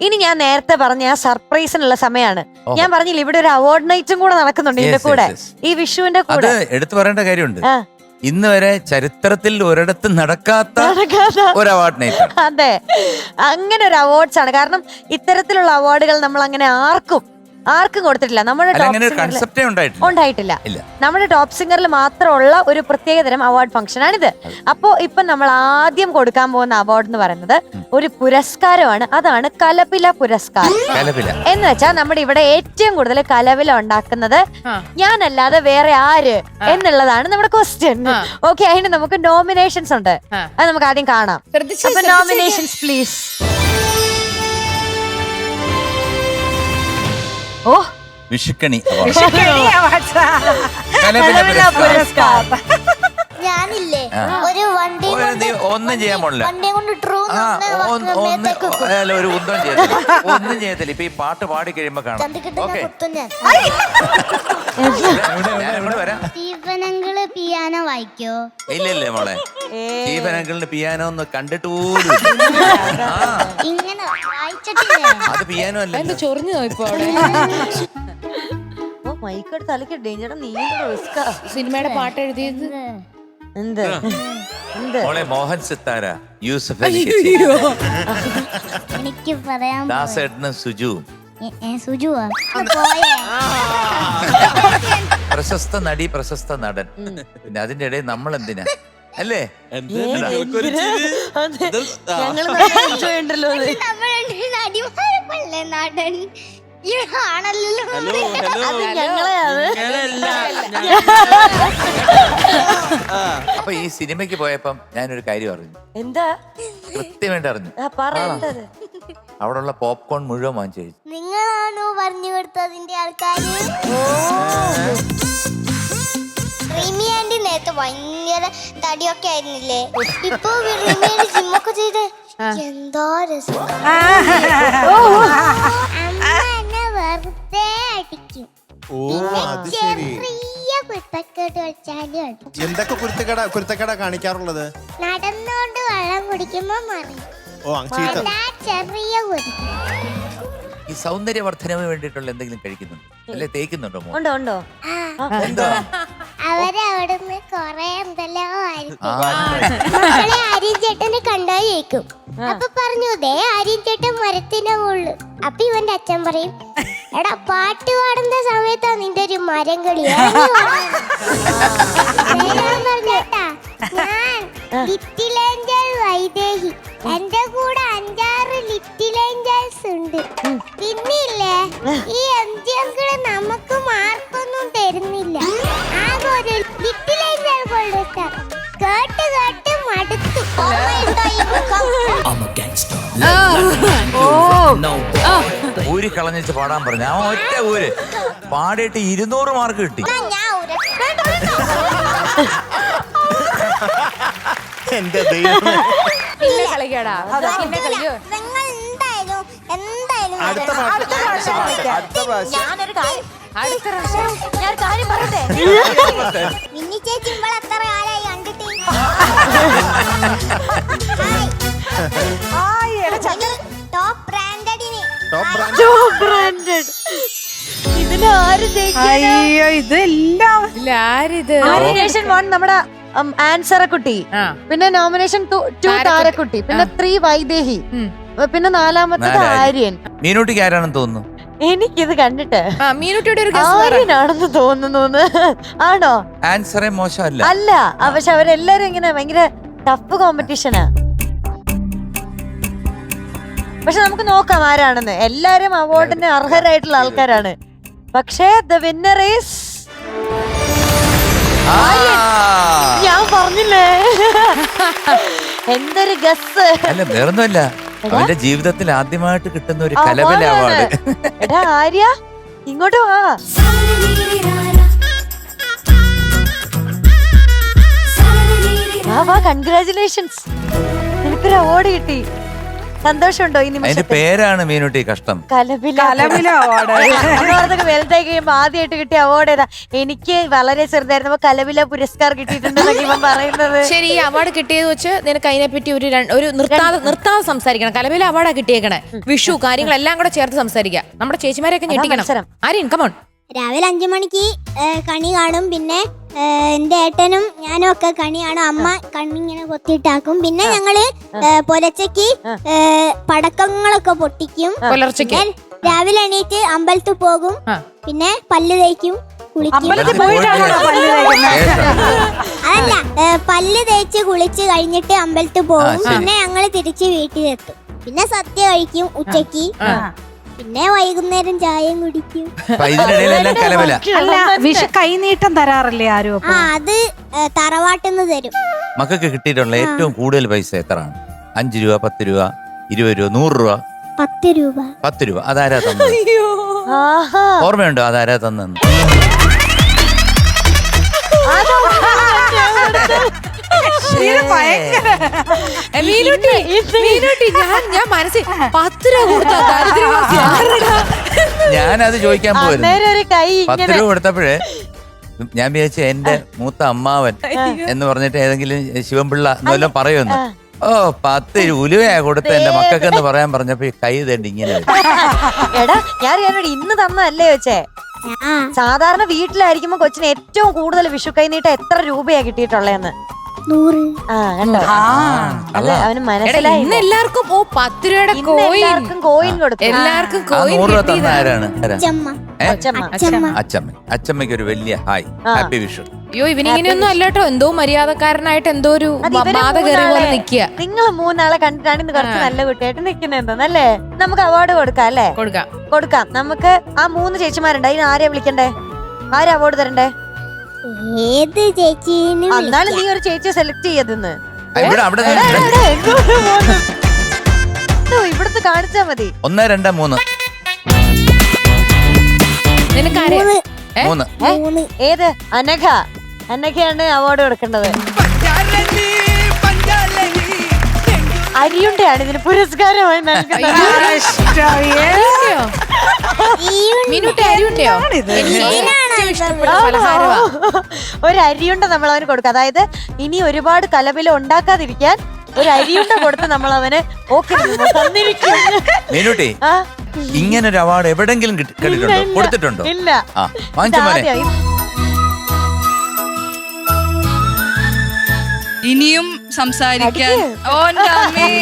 ഇനി ഞാൻ നേരത്തെ പറഞ്ഞ ആ സർപ്രൈസിനുള്ള സമയമാണ് ഞാൻ പറഞ്ഞില്ല ഇവിടെ ഒരു അവാർഡ് നൈറ്റും കൂടെ നടക്കുന്നുണ്ട് ഇതിന്റെ കൂടെ. ഈ വിഷുവിന്റെ കൂടെ. എടുത്തു പറയേണ്ട കാര്യമുണ്ട്. ഇന്ന് വരെ ചരിത്രത്തിൽ ഒരിടത്ത് നടക്കാത്ത നടക്കാത്ത- ഒരു അവാർഡ് നൈറ്റ് അതെ. അങ്ങനെ ഒരു അവാർഡ്സ് ആണ്. കാരണം ഇത്തരത്തിലുള്ള അവാർഡുകൾ നമ്മൾ അങ്ങനെ ആർക്കും ആർക്കും കൊടുത്തിട്ടില്ല. നമ്മുടെ അല്ല അങ്ങനെ ഒരു ഉണ്ടായിട്ടില്ല. ഉണ്ടായിട്ടില്ല. ഇല്ല. നമ്മുടെ ടോപ്പ് സിംഗറിൽ മാത്രമുള്ള ഒരു പ്രത്യേകതരം അവാർഡ് ഫംഗ്ഷൻ ആണിത്. അപ്പോ ഇപ്പൊ നമ്മൾ ആദ്യം കൊടുക്കാൻ പോകുന്ന അവാർഡ് എന്ന് പറയുന്നത് ഒരു പുരസ്കാരമാണ്. അതാണ് കലപില പുരസ്കാരം. കലപില. എന്ന് വെച്ചാൽ നമ്മുടെ ഇവിടെ ഏറ്റവും കൂടുതൽ കലവില ഉണ്ടാക്കുന്നത് ഞാനല്ലാതെ വേറെ ആര് എന്നുള്ളതാണ് നമ്മുടെ ക്വസ്റ്റ്യൻ. ഓക്കെ അതിന് നമുക്ക് നോമിനേഷൻസ് ഉണ്ട്. അത് നമുക്ക് ആദ്യം കാണാം. ശ്രദ്ധിച്ച് അപ്പൊ ശ്രദ്ധിച്ച് നോമിനേഷൻസ് പ്ലീസ് ഓ. വിഷുക്കണി award. കലവില കലപില പുരസ്കാരം. പുരസ്കാരം. ഞാനില്ലേ ഒരു വണ്ടി ഒരു ഒന്നും ചെയ്യാൻ പോണില്ല. വണ്ടി കൊണ്ട് ട്രൂ ആ ഒന്ന് ഒന്ന് അല്ല ഒരു ഒന്നും ചെയ്യത്തില്ല. ഒന്നും ചെയ്യത്തില്ല. ഇപ്പൊ ഈ പാട്ട് പാടി കഴിയുമ്പോ കാണാം. ചന്തിക്കിട്ട് ഓക്കെ. കുത്തും ഞാൻ. വരാം. സ്റ്റീഫനങ്കിൾ പിയാനോ വായിക്കോ? ഇല്ല ഇല്ല മോളെ. സ്റ്റീഫൻ അങ്കിളിന്റെ പിയാനോ ഒന്ന് കണ്ടിട്ട് പോലും ഇല്ല. ആ. ഇങ്ങനെ വായിച്ചിട്ടില്ലേ. അത് പിയാനോ അല്ല എന്ത് ചൊറിഞ്ഞു ഇപ്പൊ അവിടെ. ഓ മൈക്കെടുത്ത് തലക്ക് ഡേഞ്ചർ നീ റിസ്ക് സിനിമയുടെ പാട്ട് എഴുതിയത്? എന്ത്? എന്ത്? മോളെ മോഹൻ സിത്താര യൂസഫ് അലി എനിക്ക് പറയാൻ ദാസേട്ടനും സുജുവും. സുജുവാ പോയേ. പ്രശസ്ത നടി പ്രശസ്ത നടൻ. പിന്നെ അതിന്റെ ഇടയിൽ നമ്മൾ എന്തിനാ അല്ലേ നാടൻ. ആണല്ലോ അപ്പൊ ഈ സിനിമയ്ക്ക് പോയപ്പം ഞാനൊരു കാര്യം അറിഞ്ഞു. എന്താ? കൃത്യമായിട്ട് അറിഞ്ഞു. അവിടെയുള്ള പോപ്കോൺ മുഴുവൻ വാങ്ങിച്ചു കഴിച്ചു. നിങ്ങളാണോ പറഞ്ഞു കൊടുത്തതിന്റെ ആൾക്കാര്? റിമി ആന്റി നേരത്തെ ഭയങ്കര തടിയൊക്കെ ആയിരുന്നില്ലേ? ഇപ്പൊ റിമി ആന്റി ജിമ്മൊക്കെ ചെയ്ത് എന്തോ രസം. അമ്മ എന്നെ വെറുതെ അടിക്കും. ഓ അത് ശരി. ചെറിയ കുത്തക്കേട്ട് വെച്ചാലും അടിക്കും എന്തൊക്കെ കുരുത്തക്കട കുരുത്തക്കട കാണിക്കാറുള്ളത്? നടന്നോണ്ട് വെള്ളം കുടിക്കുമ്പോ മറിയും. ഓ ചീത്ത ചെറിയ ഈ സൗന്ദര്യവർദ്ധനവ് വേണ്ടിയിട്ടുള്ള എന്തെങ്കിലും കഴിക്കുന്നുണ്ടോ? അല്ലെ തേക്കുന്നുണ്ടോ മോൻ? ഉണ്ടോ ഉണ്ടോ? ആ. എന്താ? അവരവിടുന്ന് കൊറേ എന്തെല്ലോ മക്കളെ ആര്യൻ ചേട്ടനെ കണ്ടാ അപ്പൊ പറഞ്ഞു ദേ ആര്യൻ ചേട്ടൻ മരത്തിന്റെ മുകളിൽ. അപ്പൊ ഇവന്റെ അച്ഛൻ പറയും എടാ പാട്ട് പാടുന്ന സമയത്താ നിന്റെ ഒരു മരം കളി. ഇറങ്ങി വാ." ഞാൻ പറഞ്ഞേട്ടാ ഞാൻ ലിറ്റിൽ ഊരി കളഞ്ഞിച്ച് പാടാൻ പറഞ്ഞു. ആ ഒറ്റ ഊര്. പാടിയിട്ട് ഇരുന്നൂറ് മാർക്ക് കിട്ടി. ഒരു-. എന്റെ പിന്നെ കളിക്കാടാ. പിന്നെ അടുത്ത. പ്രാവശ്യം അടുത്ത പ്രാവശ്യം ഞാനൊരു കാര്യം അടുത്ത പ്രാവശ്യം ഞാൻ കാര്യം പറയട്ടെ? മിന്നി ചേച്ചി ഇവളെ എത്ര കാലായി കണ്ടിട്ട്? Top branded? അയ്യോ ഇതെല്ലാം ആരിത്? നോമിനേഷൻ വൺ നമ്മുടെ ആൻസറക്കുട്ടി പിന്നെ നോമിനേഷൻ ടു താരക്കുട്ടി. പിന്നെ ത്രീ വൈദേഹി. പിന്നെ നാലാമത്തത്. ആര്യൻ. മീനൂട്ടിക്ക് ആരാണെന്ന് തോന്നുന്നു? എനിക്കിത് കണ്ടിട്ട്. ആ മീനുട്ടിയുടെ ഒരു ഗസ് ആര്യനാണെന്ന് തോന്നുന്നു ആണോ? ആൻസറേ മോശമല്ല. അല്ല പക്ഷെ അവരെല്ലാരും ഇങ്ങനെ ഭയങ്കര ടഫ് കോമ്പറ്റീഷനാ പക്ഷെ നമുക്ക് നോക്കാം ആരാണെന്ന്. എല്ലാരും അവാർഡിന് അർഹരായിട്ടുള്ള ആൾക്കാരാണ്. പക്ഷേ ദ വിന്നർ ഈസ് ഞാൻ പറഞ്ഞില്ലേ? എന്തൊരു ഗസ് അല്ല വേറൊന്നുമല്ല. അവന്റെ ജീവിതത്തിൽ ആദ്യമായിട്ട് കിട്ടുന്ന ഒരു കലവല അവാർഡ്. എടാ ആര്യ ഇങ്ങോട്ട് വാ. വാ വാ കൺഗ്രാചുലേഷൻസ് എനിക്കൊരു അവാർഡ് കിട്ടി. സന്തോഷമുണ്ടോ ഈ അതിന്റെ നിമിഷത്തിൽ പേരാണ് മീനുട്ടി കഷ്ടം. കലപില കലപില award. അന്നോർക്കൊക്കെ വലുതായി കഴിയുമ്പോ ആദ്യമായിട്ട് കിട്ടിയ അവാർഡ് ഏതാ? എനിക്ക് വളരെ ചെറുതായിരുന്നപ്പോ കലപില പുരസ്കാരം കിട്ടിയിട്ടുണ്ടെന്നൊക്കെ ഇവൻ പറയുന്നത്. ശരി ഈ അവാർഡ് കിട്ടിയത് വെച്ച് നിനക്ക് അതിനെപ്പറ്റി ഒരു രണ്ട്- ഒരു നിർത്താതെ നിർത്താതെ സംസാരിക്കണം. കലവില അവാർഡാ കിട്ടിയേക്കണേ. വിഷു കാര്യങ്ങളെല്ലാം കൂടെ ചേർത്ത് സംസാരിക്കാം. നമ്മുടെ ചേച്ചിമാരെയൊക്കെ ഞെട്ടിക്കണം. മത്സരം. ആര്യൻ കമോൺ രാവിലെ അഞ്ചു മണിക്ക് കണി കാണും. പിന്നെ എന്റെ ഏട്ടനും ഞാനും ഒക്കെ കണി കാണും അമ്മ കണ്ണിങ്ങനെ കൊത്തിയിട്ടാക്കും. പിന്നെ ഞങ്ങൾ ഏ, പുലച്ചയ്ക്ക് പടക്കങ്ങളൊക്കെ പൊട്ടിക്കും. പുലർച്ചയ്ക്ക്. രാവിലെ എണീറ്റ് അമ്പലത്തിൽ പോകും. പിന്നെ പല്ല് തേക്കും കുളിക്കും. അമ്പലത്തിൽ പോയിട്ടാണോ പല്ല് തേക്കുന്നത്? അതല്ല പല്ല് തേച്ച് കുളിച്ച് കഴിഞ്ഞിട്ട് അമ്പലത്തിൽ പോകും. പിന്നെ ഞങ്ങൾ തിരിച്ച് വീട്ടിലെത്തും. പിന്നെ സദ്യ കഴിക്കും ഉച്ചയ്ക്ക് പിന്നെ വൈകുന്നേരം ചായയും കുടിക്കും. അപ്പൊ ഇതിനിടയിലെല്ലാം കലവില. അല്ല വിഷു കൈനീട്ടം തരാറില്ലേ ആരും ആ അത് തറവാട്ടെന്ന് തരും. മക്കൾക്ക് കിട്ടിയിട്ടുള്ള ഏറ്റവും കൂടുതൽ പൈസ എത്രയാണ്? അഞ്ച് രൂപ പത്ത് രൂപ ഇരുപത് രൂപ നൂറ് രൂപ? പത്ത് രൂപ. പത്ത് രൂപ. അതാരാ തന്നു ആഹാ ഓർമ്മയുണ്ടോ അതാരാ തന്നെന്ന് മീനുട്ടി മീനുട്ടി ഞാൻ ഞാൻ മനസ്സിൽ പത്ത് രൂപ കൊടുത്താ ദാരിദ്ര്യവാസി ആരെടാ? ഞാനത് ചോദിക്കാൻ പോയിരുന്നു അന്നേരം ഒരു കൈ പത്ത് ഇങ്ങനെ രൂപ കൊടുത്തപ്പോഴേ ഞാൻ വിചാരിച്ചു എന്റെ മൂത്ത അമ്മാവൻ എന്ന് പറഞ്ഞിട്ട് ഏതെങ്കിലും ശിവൻപിള്ള എന്നെല്ലാം പറയുന്നു ഓ പത്ത് ഉലുവയാ കൊടുത്ത എന്റെ മക്കൾക്ക് എന്ന് പറയാൻ പറഞ്ഞപ്പോ ഈ കൈ തേണ്ടി ഇങ്ങനെ. എടാ ഞാൻ ഞാനോട് ഇന്ന് തന്നതല്ലേ വെച്ചേ? സാധാരണ വീട്ടിലായിരിക്കുമ്പോ കൊച്ചിന് ഏറ്റവും കൂടുതൽ വിഷു കൈനീട്ടം എത്ര രൂപയാ കിട്ടിയിട്ടുള്ളതെന്ന് നൂറ്. ആ കണ്ടോ? കള്ളാ. അവന് എടാ, മനസ്സിലായി. ഇന്ന് എല്ലാവർക്കും ഓ പത്ത് രൂപയുടെ ഇന്ന് കോയിൻ എല്ലാവർക്കും കോയിൻ കൊടുത്തു. എല്ലാവർക്കും ആ കോയിൻ നൂറ് രൂപ തന്ന കിട്ടിയതാ. ആരാണ്? ആരാ? അച്ചമ്മ. ഏ? അച്ചമ്മ. അച്ചമ്മ. അച്ചമ്മ. അച്ചമ്മയ്ക്ക് ഒരു വലിയ ഹായ്. ഹാപ്പി വിഷു അയ്യോ ഇവനിങ്ങനെയൊന്നും അല്ലട്ടോ. എന്തോ മര്യാദക്കാരനായിട്ട് എന്തോ ഒരു ബാധ കയറി പോലെ നിക്കുക നിങ്ങൾ മൂന്നാളെ കണ്ടിട്ടാണ് ഇന്ന് കുറച്ച്. നല്ല കുട്ടിയായിട്ട് നിൽക്കുന്നതെന്നല്ലേ നമുക്ക് അവാർഡ് കൊടുക്കാം അല്ലേ? കൊടുക്കാം. കൊടുക്കാം. നമുക്ക് ആ മൂന്ന് ചേച്ചിമാരുണ്ട്. അതിന് ആരെയാ വിളിക്കണ്ടേ? ആരാ അവാർഡ് തരണ്ടേ? ഏത് ചേച്ചീനും എന്നാലും നീ ഒരു ചേച്ചിയെ സെലക്ട് ചെയ്യതെന്ന് ആ, ഇവിടെ അവിടെ ഇവിടുത്തെ കാണിച്ചാ മതി. ഒന്ന് രണ്ട് മൂന്ന്. നിനക്ക് ആരെയാ? മൂന്ന്? മൂന്ന്. ഏത്? അനഘ. അനഘയാണ് അവാർഡ് കൊടുക്കേണ്ടത്. അരിയുണ്ടാണ് ഇതിന് പുരസ്കാരമായി നൽകുന്നത്? മീനുട്ടി അരിയുണ്ടയോ? ഏറ്റവും ഇഷ്ടപ്പെട്ട? പലഹാരമാ. ഒരു അരിയുണ്ട നമ്മൾ അവന് കൊടുക്കുക. അതായത് ഇനി ഒരുപാട് കലപില ഉണ്ടാക്കാതിരിക്കാൻ ഒരു അരിയുണ്ട കൊടുത്ത് നമ്മൾ അവന് ഓക്കെ തന്നിരിക്കും. മീനുട്ടി ആ, ഇങ്ങനെ ഒരു അവാർഡ് എവിടെങ്കിലും കിട്ടി- ഇല്ല, കേട്ടിട്ടുണ്ടോ? ഇല്ല. കൊടുത്തിട്ടുണ്ടോ? ഇല്ല. ആ വാങ്ങിച്ചു മോനെ. ഇതാദ്യം. ഇനിയും സംസാരിക്കാൻ അമ്മേ.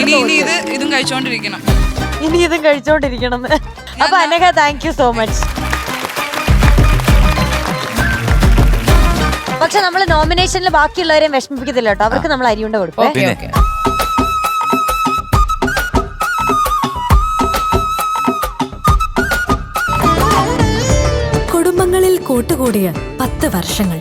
ഇനി ഇനി ഇത് ഇതും കഴിച്ചോണ്ടിരിക്കണം. ഇനി ഇതും കഴിച്ചോണ്ടിരിക്കണം. അപ്പൊ Anagha thank you so much പക്ഷെ നമ്മൾ നോമിനേഷനിൽ ബാക്കിയുള്ളവരെയും വിഷമിപ്പിക്കത്തില്ല കേട്ടോ. അവർക്ക് നമ്മൾ അരിയുണ്ട കൊടുക്കും ഓക്കെ പിന്നെ. കുടുംബങ്ങളിൽ കൂട്ടുകൂടിയ പത്ത് വർഷങ്ങൾ.